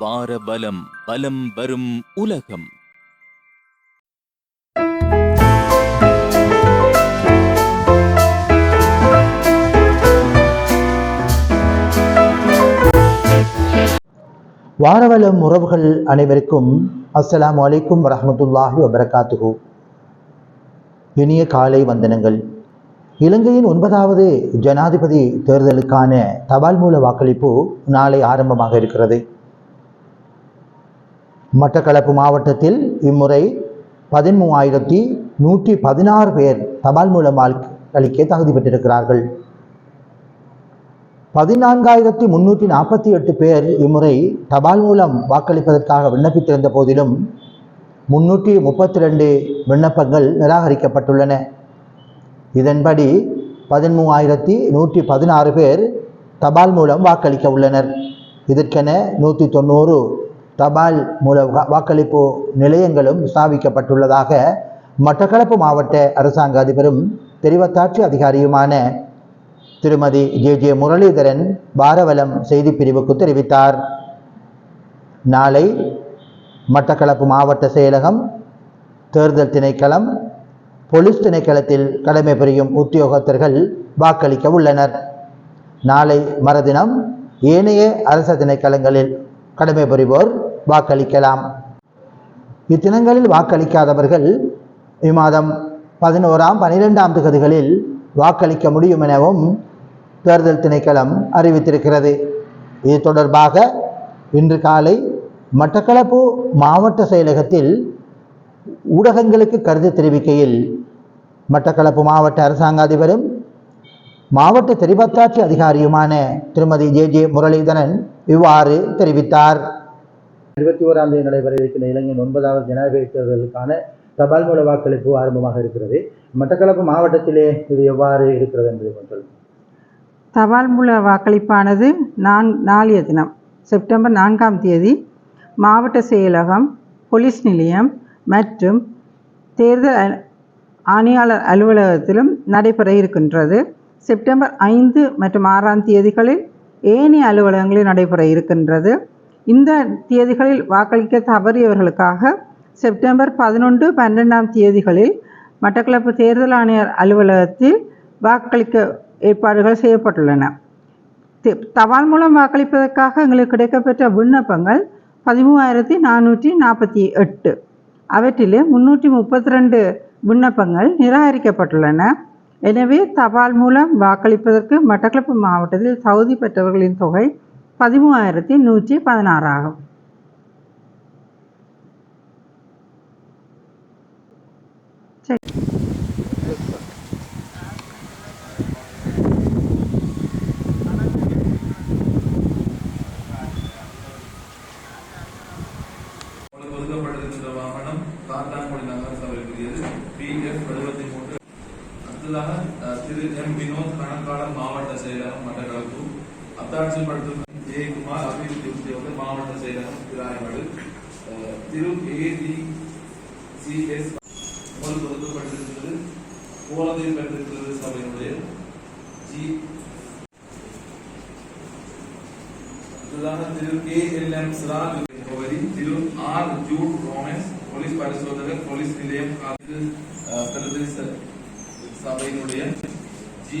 வார பலம் பலம் வரும் உலகம். வாரவலம் உறவுகள் அனைவருக்கும் அஸ்லாம் அலைக்கும் வரமத்துல்லாஹி வபரகாத்துகு இனிய காலை வந்தனங்கள். இலங்கையின் ஒன்பதாவது ஜனாதிபதி தேர்தலுக்கான தபால் மூல வாக்களிப்பு நாளை ஆரம்பமாக இருக்கிறது. மட்டக்களப்பு மாவட்டத்தில் இம்முறை பதிமூவாயிரத்தி நூற்றி பதினாறு பேர் தபால் மூலம் அளிக்க தகுதி பெற்றிருக்கிறார்கள். பதினான்காயிரத்தி முன்னூற்றி நாற்பத்தி எட்டு பேர் இம்முறை தபால் மூலம் வாக்களிப்பதற்காக விண்ணப்பித்திருந்த போதிலும் முன்னூற்றி முப்பத்தி ரெண்டு விண்ணப்பங்கள் நிராகரிக்கப்பட்டுள்ளன. இதன்படி பதிமூவாயிரத்தி நூற்றி பதினாறு பேர் தபால் மூலம் வாக்களிக்க உள்ளனர். இதற்கென நூற்றி தொண்ணூறு தபால் மூல வா- வாக்களிப்பு நிலையங்களும் ஸ்தாபிக்கப்பட்டுள்ளதாக மட்டக்களப்பு மாவட்ட அரசாங்க அதிபரும் தெரிவத்தாட்சி அதிகாரியுமான திருமதி ஜே. ஜே. முரளிதரன் பாரவலம் செய்தி பிரிவுக்கு தெரிவித்தார். நாளை மட்டக்களப்பு மாவட்ட செயலகம் தேர்தல் திணைக்களம் போலீஸ் திணைக்களத்தில் கடமை புரியும் உத்தியோகத்தர்கள் வாக்களிக்க உள்ளனர். நாளை மறுதினம் ஏனைய அரச திணைக்களங்களில் கடமை புரிவோர் வாக்களிக்கலாம். இத்தினங்களில் வாக்களிக்காதவர்கள் இம்மாதம் பதினோராம் பனிரெண்டாம் திகதிகளில் வாக்களிக்க முடியும் எனவும் தேர்தல் திணைக்களம் அறிவித்திருக்கிறது. இது தொடர்பாக இன்று காலை மட்டக்களப்பு மாவட்ட செயலகத்தில் ஊடகங்களுக்கு கருத்து தெரிவிக்கையில் மட்டக்களப்பு மாவட்ட அரசாங்க அதிபரும் மாவட்ட தெரிவத்தாட்சி அதிகாரியுமான திருமதி ஜே ஜே முரளிதரன் இவ்வாறு தெரிவித்தார். இருபத்தி ஓராம் தேதி நடைபெற இருக்கிற இலங்கையின் ஒன்பதாவது ஜனாதிபதி தேர்தலுக்கான தபால் மூல வாக்களிப்பு ஆரம்பமாக இருக்கிறது. மட்டக்களப்பு மாவட்டத்திலே இது எவ்வாறு இருக்கிறது என்பதை கொஞ்சம் தபால் மூல வாக்களிப்பானது நான் நாளைய தினம் செப்டம்பர் நான்காம் தேதி மாவட்ட செயலகம் போலீஸ் நிலையம் மற்றும் தேர்தல் ஆணையாளர் அலுவலகத்திலும் நடைபெற இருக்கின்றது. செப்டம்பர் ஐந்து மற்றும் ஆறாம் தேதிகளில் ஏனைய அலுவலகங்களில் நடைபெற இருக்கின்றது. இந்த தேதிகளில் வாக்களிக்க தவறியவர்களுக்காக செப்டம்பர் பதினொன்று பன்னெண்டாம் தேதிகளில் மட்டக்களப்பு தேர்தல் ஆணையர் அலுவலகத்தில் வாக்களிக்க ஏற்பாடுகள் செய்யப்பட்டுள்ளன. தபால் மூலம் வாக்களிப்பதற்காக எங்களுக்கு கிடைக்கப்பெற்ற விண்ணப்பங்கள் பதிமூவாயிரத்தி நானூற்றி நாற்பத்தி எட்டு. அவற்றிலே முன்னூற்றி முப்பத்தி ரெண்டு விண்ணப்பங்கள் நிராகரிக்கப்பட்டுள்ளன. எனவே தபால் மூலம் வாக்களிப்பதற்கு மட்டக்களப்பு மாவட்டத்தில் தகுதி பெற்றவர்களின் தொகை பதிமூவாயிரத்தி நூற்றி பதினாறு ஆகும் உங்களுக்கு ஒதுக்கப்பட்டிருக்கின்ற வாகனம் காத்தான்குடி நகர சபைக்குரியது பி எஃப் எழுபத்தி மூன்று அடுத்ததாக அஹ், திரு எம் வினோத் கணக்காளர் மாவட்ட செயலகம் மட்டக்களப்பு அத்தாட்சிப்படுத்தும் ஜெயக்குமார் அபிவிருத்தி உத்தியோகர் மாவட்ட செயலகம் திராயமடு அஹ், திரு ஏ டி சி எஸ் உங்களுக்கு ஒதுக்கப்பட்டிருக்கிறது கோலத்தில் பெற்றிருக்கிறது சபையினுடைய ஜி அடுத்ததாக திரு கே எல் எம் சிராஜ் முகவரி திரு ஆர் ஜூட் ரோமன்ஸ் போலீஸ் பரிசோதகர் போலீஸ் நிலையம் காத்து அஹ், பிரதேச சபையினுடைய ஜி